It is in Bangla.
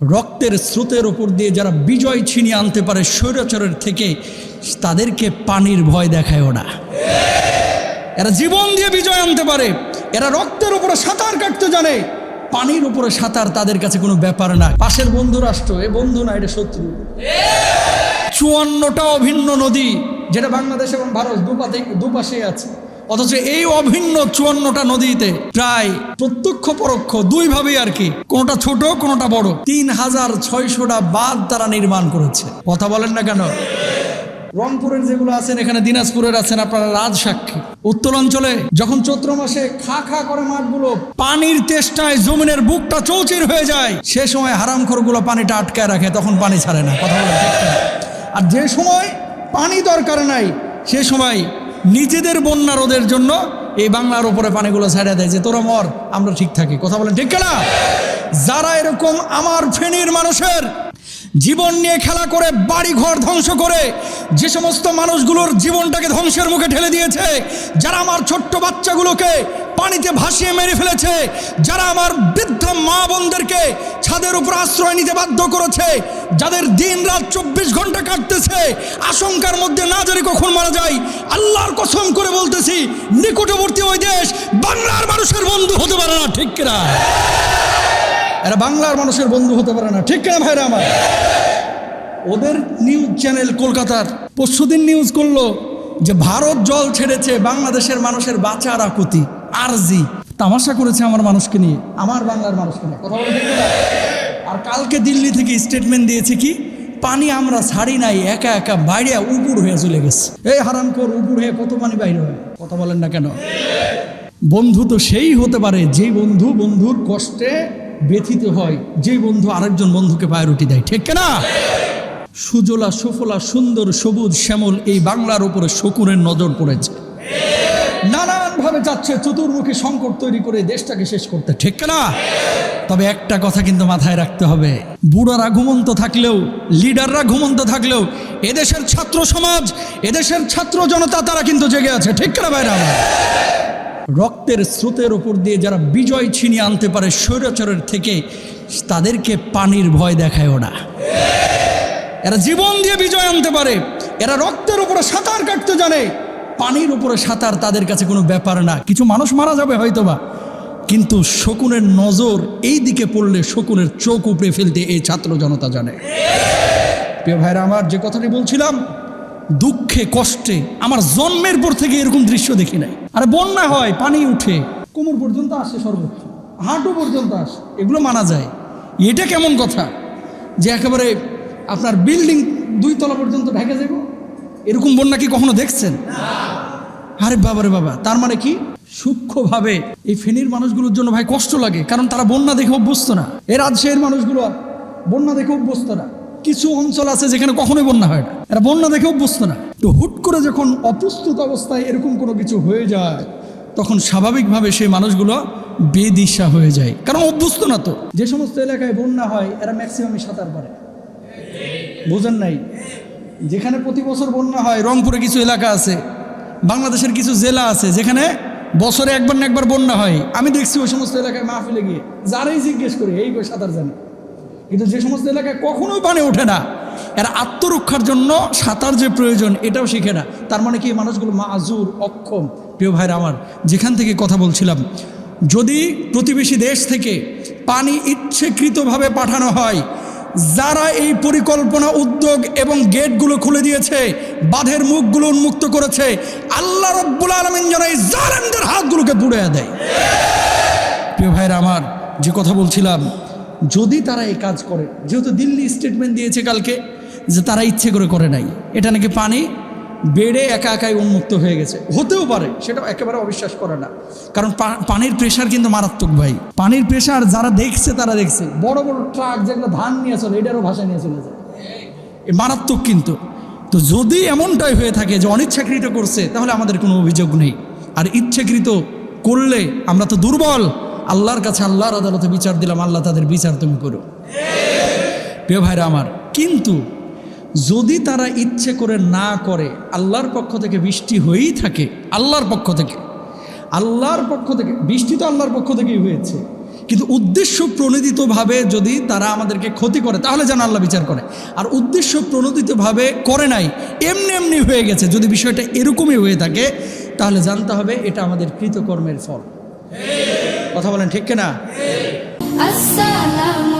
রক্তের স্রোতের ওপর দিয়ে যারা বিজয় ছিনিয়ে আনতে পারে স্বৈরাচারের থেকে, তাদেরকে পানির ভয় দেখায় ওরা এরা জীবন দিয়ে বিজয় আনতে পারে, এরা রক্তের উপরে সাঁতার কাটতে জানে। পানির উপরে সাঁতার তাদের কাছে কোনো ব্যাপার না। পাশের বন্ধু রাষ্ট্র, এ বন্ধু না, এটা শত্রু। চুয়ান্নটা অভিন্ন নদী, যেটা বাংলাদেশ এবং ভারত দুপাতে দুপাশে আছে। অথচ এই অভিন্ন চুয়ান্নটা নদীতে প্রায় প্রত্যক্ষ পরোক্ষ দুইভাবেই আর কি, কোনোটা ছোট, কোনোটা বড়। তিন হাজার ছয়শোটা বাঁধ তারা নির্মাণ করেছে। কথা বলেন না কেন? রংপুরের যেগুলো আছেন, এখানে দিনাজপুরের আছেন আপনারা রাজসাক্ষী উত্তরাঞ্চলে যখন চৈত্র মাসে খা খা করে মাঠগুলো পানির তেষ্টায় জমিনের বুকটা চৌচির হয়ে যায়, সে সময় হারামখোরগুলো পানিটা আটকায় রাখে, তখন পানি ছাড়ে না। কথা বলে আর যে সময় পানি দরকার নাই, সে সময় নিজেদের বন্যা রোধের জন্য এই বাংলার উপরে পানিগুলো ছাড়া দেয় যে, তোরা মর, আমরা ঠিক থাকি। কথা বলেন ঠিক না যারা এরকম আমার ফেনীর মানুষের জীবন নিয়ে খেলা করে বাড়ি ঘর ধ্বংস করে, যে সমস্ত মানুষগুলোর জীবনটাকে ধ্বংসের মুখে ঠেলে দিয়েছে, যারা আমার ছোট্ট বাচ্চাগুলোকে পানিতে ভাসিয়ে মেরে ফেলেছে। যারা আমার বৃদ্ধ মা বোনদেরকে ছাদের উপর আশ্রয় নিতে বাধ্য করেছে, যাদের দিন রাত চব্বিশ ঘণ্টা কাটতেছে, আশঙ্কার মধ্যে না জানি কখন মারা যায়, আল্লাহর কসম করে বলতেছি, নিকটবর্তী ওই দেশ বাংলার মানুষের বন্ধু হতে পারে না, ঠিক কিনা? এরা বাংলার মানুষের বন্ধু হতে পারে না, ঠিক কিনা ভাইরা আমার? ওদের নিউজ চ্যানেল কলকাতার পরশুদিন নিউজ করল যে ভারত জল ছেড়েছে, বাংলাদেশের মানুষের বাঁচার আকুতি। আরজি, তামাশা করেছে আমার মানুষকে নিয়ে, আমার বাংলার মানুষকে নিয়ে। কথা বলে আর কালকে দিল্লি থেকে স্টেটমেন্ট দিয়েছে কি, পানি আমরা ছাড়ি নাই, একা একা বাইরে উপুর হয়ে চলে গেছে। এই হারামকর উপুর হয়ে কত পানি বাইরে হয়? কথা বলেন না কেন? বন্ধু তো সেই হতে পারে যেই বন্ধু বন্ধুর কষ্টে ব্যথিত হয় যেই বন্ধু আরেকজন বন্ধুকে পায়রুটি দেয়, ঠিক না সুজলা, সুফলা, সুন্দর, সবুজ, শ্যামল, এই বাংলার উপরে শকুনের নজর পড়েছে। নানানভাবে যাচ্ছে, চতুর্মুখী সংকট তৈরি করে দেশটাকে শেষ করতে। ঠিক না তবে একটা কথা কিন্তু মাথায় রাখতে হবে। বুড়ারা ঘুমন্ত থাকলেও, লিডাররা ঘুমন্ত থাকলেও, এদেশের ছাত্র সমাজ, এদেশের ছাত্র জনতা, তারা কিন্তু জেগে আছে। ঠিক না বাইরে রক্তের স্রোতের ওপর দিয়ে যারা বিজয় ছিনিয়ে আনতে পারে স্বৈরাচরের থেকে, তাদেরকে পানির ভয় দেখায় ওরা এরা জীবন দিয়ে বিজয় আনতে পারে। এরা রক্তের উপরে সাঁতার কাটতে জানে। পানির উপরে সাঁতার তাদের কাছে কোনো ব্যাপার না। কিছু মানুষ মারা যাবে হয়তোবা। কিন্তু শকুনের নজর এই দিকে পড়লে শকুনের চোখ উপড়ে ফেলতে এই ছাত্র জনতা জানে। প্রিয় ভাইরা, আমার যে কথাটি বলছিলাম, দুঃখে, কষ্টে, আমার জন্মের পর থেকে এরকম দৃশ্য দেখি নাই। আরে বন্যা হয়, পানি উঠে, কোমর পর্যন্ত আসে সর্বোচ্চ, হাঁটু পর্যন্ত আসে, এগুলো মানা যায়। এটা কেমন কথা? যে একেবারে আপনার বিল্ডিং দুই তলা পর্যন্ত ঢেকে যাব এরকম বন্যা কি কখনো দেখছেন? আরে বাবা রে বাবা, তার মানে কি? সূক্ষ্মভাবে এই ফেনীর মানুষগুলোর জন্য ভাই কষ্ট লাগে, কারণ তারা বন্যা দেখে অভ্যস্ত না। এ রাজশাহীর মানুষগুলো বন্যা দেখে অভ্যস্ত না। কিছু অঞ্চল আছে যেখানে কখনোই বন্যা হয় না। এরা বন্যা দেখে অভ্যস্ত না। তো হুট করে যখন অপ্রস্তুত অবস্থায় এরকম কোনো কিছু হয়ে যায়, তখন স্বাভাবিকভাবে সেই মানুষগুলো বেদিশা হয়ে যায়। কারণ অভ্যস্ত না তো। যে সমস্ত এলাকায় বন্যা হয়, এরা ম্যাক্সিমামই সাঁতার পারে। বোঝেন নাই? যেখানে প্রতি বছর বন্যা হয়, রংপুরে কিছু এলাকা আছে বাংলাদেশের কিছু জেলা আছে যেখানে বছরে একবার না একবার বন্যা হয়। আমি দেখছি ওই সমস্ত এলাকায় মাহফিলে গিয়ে, যারাই জিজ্ঞেস করি, এই সাঁতার জানে। কিন্তু যে সমস্ত এলাকায় কখনোই পানি ওঠে না। এরা আত্মরক্ষার জন্য সাঁতার যে প্রয়োজন, এটাও শিখে না। তার মানে কি মানুষগুলো মাজুর, অক্ষম। প্রিয় ভাইরা আমার, যেখান থেকে কথা বলছিলাম, যদি প্রতিবেশী দেশ থেকে পানি ইচ্ছেকৃতভাবে পাঠানো হয় যারা এই পরিকল্পনা উদ্যোগ এবং গেটগুলো খুলে দিয়েছে, বাঁধের মুখগুলো উন্মুক্ত করেছে, আল্লাহ রব্বুল আলমিন যেন এই জারানদের হাতগুলোকে পুড়ে দেয়। প্রিয় ভাইরা আমার, যে কথা বলছিলাম, যদি তারা এই কাজ করে, যেহেতু দিল্লি স্টেটমেন্ট দিয়েছে কালকে যে তারা ইচ্ছে করে করে নাই, এটা নাকি পানি? বেড়ে একা একাই উন্মুক্ত হয়ে গেছে। হতেও পারে, সেটা একেবারে অবিশ্বাস করে না। কারণ পানির প্রেশার কিন্তু মারাত্মক ভাই। পানির প্রেশার যারা দেখছে তারা দেখছে। বড় বড় ট্রাক যেগুলো ধান নিয়ে চলে এটারও ভাষা নিয়ে চলে যায়। এ মারাত্মক কিন্তু। তো যদি এমনটাই হয়ে থাকে যে অনিচ্ছাকৃত করছে, তাহলে আমাদের কোনো অভিযোগ নেই। আর ইচ্ছাকৃত করলে আমরা তো দুর্বল। আল্লাহর কাছে আল্লাহর আদালতে বিচার দিলাম, আল্লাহ তাদের বিচার তুমি করো। প্রিয় ভাইরা আমার, কিন্তু যদি তারা ইচ্ছে করে না করে, আল্লাহর পক্ষ থেকে বৃষ্টি হয়েই থাকে, আল্লাহর পক্ষ থেকে। আল্লাহর পক্ষ থেকে, বৃষ্টি তো আল্লাহর পক্ষ থেকেই হয়েছে। কিন্তু উদ্দেশ্য প্রণোদিতভাবে যদি তারা আমাদেরকে ক্ষতি করে, তাহলে যেন আল্লাহ বিচার করে। আর উদ্দেশ্য প্রণোদিতভাবে করে নাই, এমনি এমনি হয়ে গেছে। যদি বিষয়টা এরকমই হয়ে থাকে, তাহলে জানতে হবে এটা আমাদের কৃতকর্মের ফল। কথা বলেন ঠিক কেনা? আসসালামু